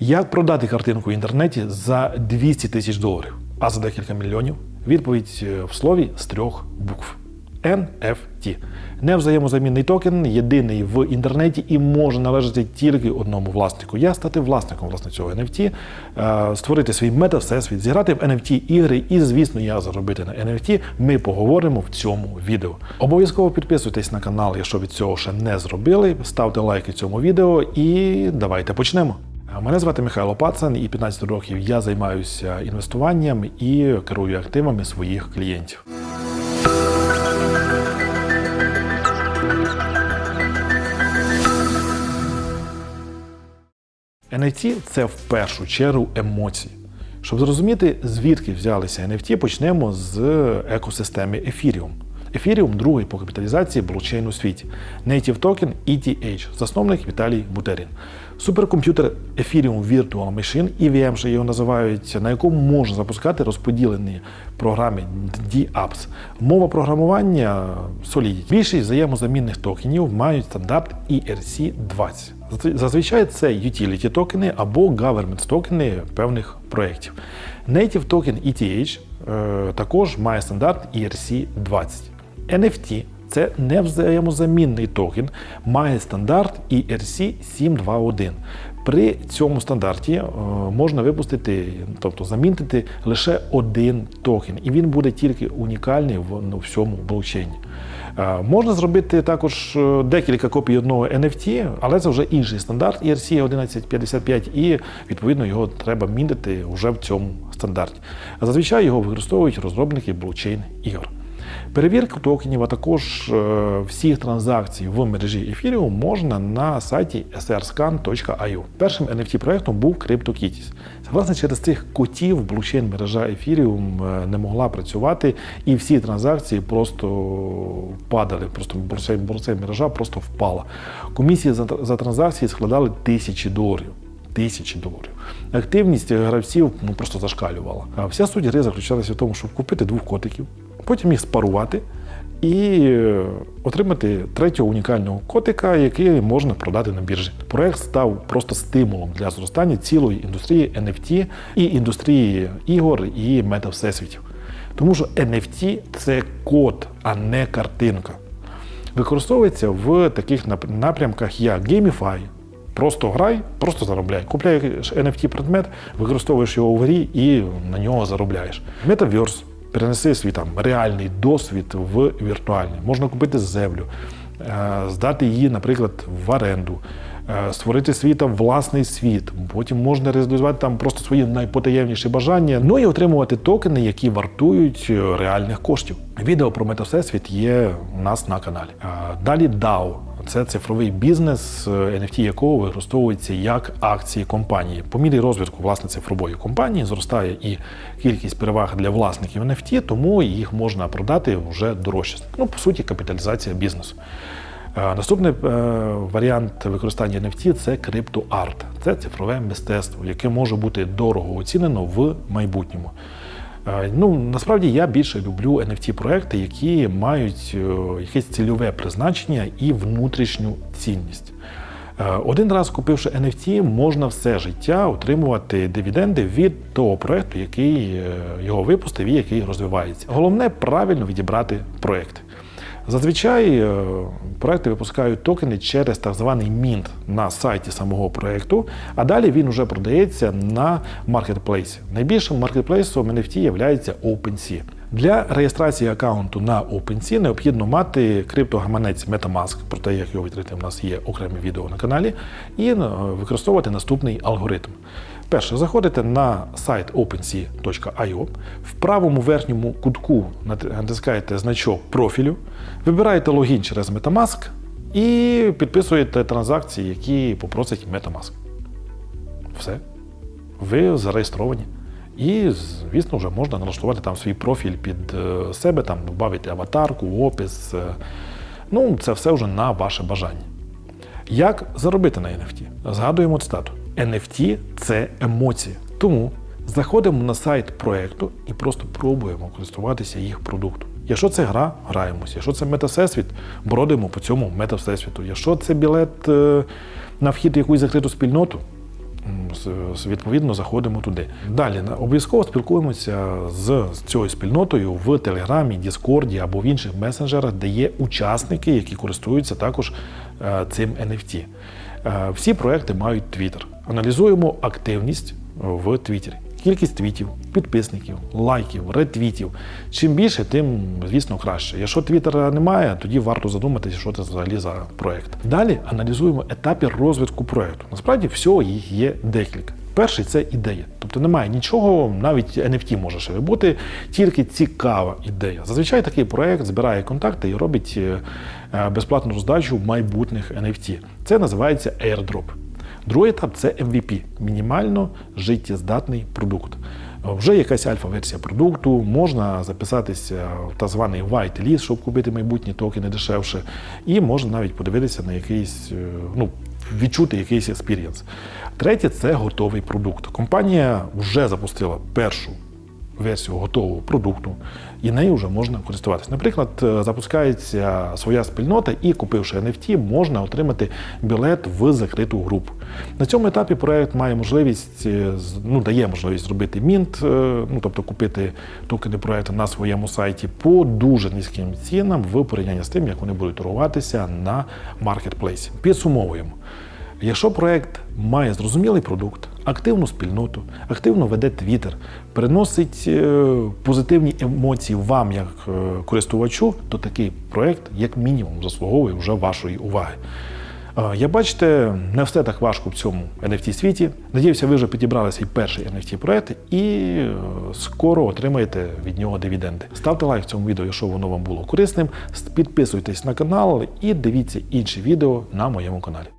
Як продати картинку в інтернеті за 200 тисяч доларів, а за декілька мільйонів? Відповідь е, в слові з трьох букв. NFT. Невзаємозамінний токен, єдиний в інтернеті і може належати тільки одному власнику. Я стати власником власне цього NFT, е, створити свій мета-всесвіт, зіграти в NFT ігри і, звісно, я заробити на NFT. Ми поговоримо в цьому відео. Обов'язково підписуйтесь на канал, якщо ви цього ще не зробили. Ставте лайки цьому відео і давайте почнемо. Мене звати Михайло Пацан, і 15 років я займаюся інвестуванням і керую активами своїх клієнтів. NFT – це в першу чергу емоції. Щоб зрозуміти, звідки взялися NFT, почнемо з екосистеми Ethereum. Ethereum – другий по капіталізації блокчейн у світі. Native Token ETH, засновник Віталій Бутерін. Суперкомп'ютер Ethereum Virtual Machine, EVM ще його називають, на якому можна запускати розподілені програми DApps. Мова програмування Solidity. Більшість взаємозамінних токенів мають стандарт ERC-20. Зазвичай це utility токени або government токени певних проєктів. Native Token ETH е, також має стандарт ERC-20. NFT це невзаємозамінний токен, має стандарт ERC-721. При цьому стандарті е, можна випустити, тобто замінити лише один токен, і він буде тільки унікальний в ну, всьому блокчейні. Е, Можна зробити також е, декілька копій одного NFT, але це вже інший стандарт ERC 1155, і відповідно його треба мінити вже в цьому стандарті. Зазвичай його використовують розробники блокчейн ігор. Перевірку токенів, а також е, всіх транзакцій в мережі Ethereum можна на сайті srscan.io. Першим NFT-проектом був CryptoKitties. Власне, через цих котів блокчейн мережа Ethereum е, не могла працювати, і всі транзакції просто падали. Просто блокчейн мережа просто впала. Комісії за транзакції складали тисячі доларів. Тисячі доларів. Активність гравців ну, просто зашкалювала. А вся суть гри заключалася в тому, щоб купити двох котиків, потім їх спарувати і е, отримати третього унікального котика, який можна продати на біржі. Проект став просто стимулом для зростання цілої індустрії NFT і індустрії ігор і мета-всесвітів. Тому що NFT – це код, а не картинка. Використовується в таких напрямках, як Gamify, Просто грай, просто заробляй. Купляєш NFT предмет, використовуєш його в грі і на нього заробляєш. Metaverse. Перенеси свій там реальний досвід в віртуальний. Можна купити землю, е, здати її, наприклад, в оренду, е, створити свій там власний світ. Потім можна реалізувати там просто свої найпотаємніші бажання. Ну і отримувати токени, які вартують е, реальних коштів. Відео про метавсесвіт є у нас на каналі. Далі DAO. Це цифровий бізнес, е, NFT якого використовується як акції компанії. По мірі розвитку власне цифрової компанії зростає і кількість переваг для власників NFT, тому їх можна продати вже дорожче. Ну, по суті, капіталізація бізнесу. Е, Наступний е, варіант використання NFT це криптоарт. Це цифрове мистецтво, яке може бути дорого оцінено в майбутньому. Е, Ну, насправді я більше люблю NFT-проекти, які мають е, якесь цільове призначення і внутрішню цінність. Е, Один раз купивши NFT, можна все життя отримувати дивіденди від того проекту, який його випустив і який розвивається. Головне правильно відібрати проекти. Зазвичай е, проекти випускають токени через так званий мінт на сайті самого проекту, а далі він вже продається на маркетплейсі. Найбільшим маркетплейсом NFT є OpenSea. Для реєстрації аккаунту на OpenSea необхідно мати криптогаманець MetaMask, про те, як його відкрити, у нас є окреме відео на каналі, і е, використовувати наступний алгоритм. Перше, заходите на сайт OpenSea.io, в правому верхньому кутку натискаєте значок профілю, вибираєте логін через MetaMask і підписуєте транзакції, які попросить MetaMask. Все. Ви зареєстровані. І, звісно, вже можна налаштувати там свій профіль під е, себе, там додати аватарку, опис. е. Ну, це все вже на ваше бажання. Як заробити на NFT? Згадуємо цитату: NFT це емоції. Тому заходимо на сайт проекту і просто пробуємо користуватися їх продуктом. Якщо це гра, граємося. Якщо це метасесвіт, бродимо по цьому метавсесвіту. Якщо це білет е, на вхід в якусь закриту спільноту, відповідно заходимо туди. Далі обов'язково спілкуємося з цією спільнотою в Телеграмі, Діскорді або в інших месенджерах, де є учасники, які користуються також е, цим NFT. Е, Всі проекти мають Твіттер. Аналізуємо активність в Твіттері. Кількість твітів, підписників, лайків, ретвітів. Чим більше, тим, звісно, краще. Якщо твіттера немає, тоді варто задуматися, що це взагалі за проект. Далі аналізуємо етапи розвитку проекту. Насправді всього їх є декілька. Перший це ідея. Тобто немає нічого, навіть NFT може ще бути, тільки цікава ідея. Зазвичай такий проект збирає контакти і робить е, безплатну роздачу майбутніх NFT. Це називається airdrop. Другий етап це MVP мінімально життєздатний продукт. Вже якась альфа-версія продукту, можна записатися в так званий white list, щоб купити майбутні токени дешевше, і можна навіть подивитися на якийсь, е, ну, відчути якийсь експірієнс. Третє це готовий продукт. Компанія вже запустила першу версію готового продукту, і нею вже можна користуватися. Наприклад, е, запускається своя спільнота, і купивши NFT, можна отримати білет в закриту групу. На цьому етапі проект має можливість, е, ну дає можливість зробити мінт, е, ну тобто купити токени проекту на своєму сайті по дуже низьким цінам в порівнянні з тим, як вони будуть торгуватися на маркетплейсі. Підсумовуємо. Якщо проект має зрозумілий продукт, активну спільноту, активно веде Твіттер, приносить е, позитивні емоції вам як е, користувачу, то такий проект, як мінімум, заслуговує вже вашої уваги. Е, Я бачите, не все так важко в цьому NFT світі. Надіюся, ви вже підібрали свій перший NFT проект і скоро отримаєте від нього дивіденди. Ставте лайк цьому відео, якщо воно вам було корисним. Підписуйтесь на канал і дивіться інші відео на моєму каналі.